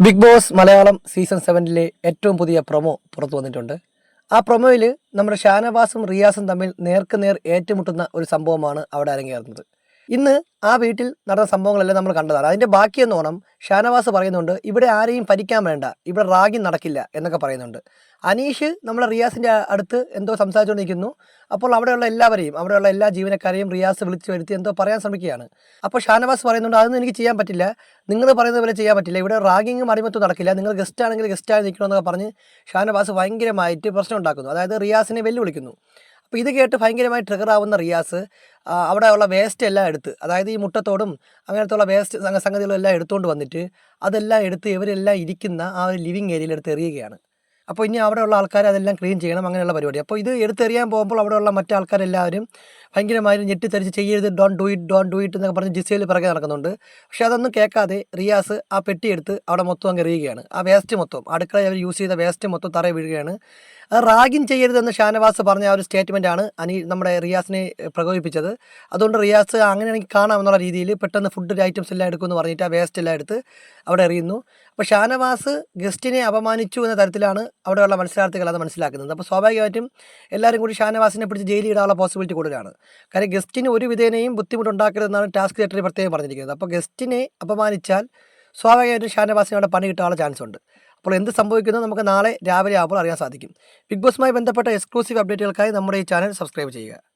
Big boss Malayalam season സെവനിലെ ഏറ്റവും പുതിയ പ്രൊമോ പുറത്തു വന്നിട്ടുണ്ട്. ആ പ്രൊമോയിൽ നമ്മുടെ ഷാനവാസും റിയാസും തമ്മിൽ നേർക്കുനേർ ഏറ്റുമുട്ടുന്ന ഒരു സംഭവമാണ് അവിടെ അരങ്ങേറുന്നത്. ഇന്ന് ആ വീട്ടിൽ നടന്ന സംഭവങ്ങളെല്ലാം നമ്മൾ കണ്ടതാണ്. അതിന്റെ ബാക്കിയെന്നോണം ഷാനവാസ് പറയുന്നുണ്ട് ഇവിടെ ആരെയും ഭരിക്കാൻ വേണ്ട. ഇവിടെ റാഗി നടക്കില്ല എന്നൊക്കെ പറയുന്നുണ്ട്. അനീഷ് നമ്മളെ റിയാസിന്റെ അടുത്ത് എന്തോ സംസാരിച്ചുകൊണ്ടിരിക്കുന്നു. അപ്പോൾ അവിടെയുള്ള എല്ലാവരെയും അവിടെയുള്ള എല്ലാ ജീവനക്കാരെയും റിയാസ് വിളിച്ചു വരുത്തി എന്തോ പറയാൻ ശ്രമിക്കുകയാണ്. അപ്പോൾ ഷാനവാസ് പറയുന്നുണ്ട് അതൊന്നും എനിക്ക് ചെയ്യാൻ പറ്റില്ല. നിങ്ങൾ പറയുന്നത് പോലെ ചെയ്യാൻ പറ്റില്ല. ഇവിടെ റാഗിങ്ങും അടിമത്തും നടക്കില്ല. നിങ്ങൾ ഗസ്റ്റ് ആണെങ്കിൽ ഗസ്റ്റായി നിൽക്കണമെന്നൊക്കെ പറഞ്ഞ് ഷാനവാസ് ഭയങ്കരമായിട്ട് പ്രശ്നം ഉണ്ടാക്കുന്നു. അതായത് റിയാസിനെ വെല്ലുവിളിക്കുന്നു. അപ്പോൾ ഇത് കേട്ട് ഭയങ്കരമായി ട്രിഗർ ആവുന്ന റിയാസ് അവിടെയുള്ള വേസ്റ്റ് എല്ലാം എടുത്ത് അതായത് ഈ മുട്ടത്തോടും അങ്ങനത്തെ ഉള്ള വേസ്റ്റ് സംഗ സംഗതികളും എല്ലാം എടുത്തുകൊണ്ട് വന്നിട്ട് അതെല്ലാം എടുത്ത് ഇവരെല്ലാം ഇരിക്കുന്ന ആ ഒരു ലിവിങ് ഏരിയയിൽ എടുത്ത് എറിയുകയാണ്. അപ്പോൾ ഇനി അവിടെയുള്ള ആൾക്കാർ അതെല്ലാം ക്ലീൻ ചെയ്യണം അങ്ങനെയുള്ള പരിപാടി. അപ്പോൾ ഇത് എടുത്തെറിയാൻ പോകുമ്പോൾ അവിടെയുള്ള മറ്റു ആൾക്കാരെല്ലാവരും ഭയങ്കരമായി ഞെട്ടിത്തരിച്ച് ചെയ്യരുത് don't do it don't do it എന്നൊക്കെ പറഞ്ഞ് ജിസയിൽ പിറകെ നടക്കുന്നുണ്ട്. പക്ഷെ അതൊന്നും കേൾക്കാതെ റിയാസ് ആ പെട്ടി എടുത്ത് അവിടെ മൊത്തം അങ്ങ് എറിയുകയാണ്. ആ വേസ്റ്റ് മൊത്തം അടുക്കളയിൽ അവർ യൂസ് ചെയ്ത വേസ്റ്റ് മൊത്തം തറയിൽ വീഴുകയാണ്. അത് റാഗിൻ ചെയ്യരുതെന്ന് ഷാനവാസ് പറഞ്ഞ ആ ഒരു സ്റ്റേറ്റ്മെന്റാണ് അനി നമ്മുടെ റിയാസിനെ പ്രകോപിപ്പിച്ചത്. അതുകൊണ്ട് റിയാസ് അങ്ങനെയാണെങ്കിൽ കാണാമെന്നുള്ള രീതിയിൽ പെട്ടെന്ന് ഫുഡ് ഐറ്റംസ് എല്ലാം എടുക്കുമെന്ന് പറഞ്ഞിട്ട് ആ വേസ്റ്റ് എല്ലാം എടുത്ത് അവിടെ എറിയുന്നു. അപ്പോൾ ഷാനവാസ് ഗസ്റ്റിനെ അപമാനിച്ചു എന്ന തരത്തിലാണ് അവിടെയുള്ള മത്സരാർത്ഥികൾ അത് മനസ്സിലാക്കുന്നത്. അപ്പോൾ സ്വാഭാവികമായിട്ടും എല്ലാവരും കൂടി ഷാനവാസിനെ പിടിച്ച് ജയിലിൽ ഇടാനുള്ള പോസിബിലിറ്റി കൂടുതലാണ്. കാര്യം ഗസ്റ്റിന് ഒരു വിധേനയും ബുദ്ധിമുട്ടുണ്ടാക്കരുതെന്നാണ് ടാസ്ക് സെക്രട്ടറി പ്രത്യേകം പറഞ്ഞിരിക്കുന്നത്. അപ്പോൾ ഗസ്റ്റിനെ അപമാനിച്ചാൽ സ്വാഭാവികമായിട്ടും ഷാനവാസിനോട് പണി കിട്ടാനുള്ള ചാൻസ് ഉണ്ട്. അപ്പോൾ എന്ത് സംഭവിക്കുന്നു നമുക്ക് നാളെ രാവിലെ ആകുമ്പോൾ അറിയാൻ സാധിക്കും. ബിഗ് ബോസുമായി ബന്ധപ്പെട്ട എക്സ്ക്ലൂസീവ് അപ്ഡേറ്റുകൾക്കായി നമ്മുടെ ഈ ചാനൽ സബ്സ്ക്രൈബ് ചെയ്യുക.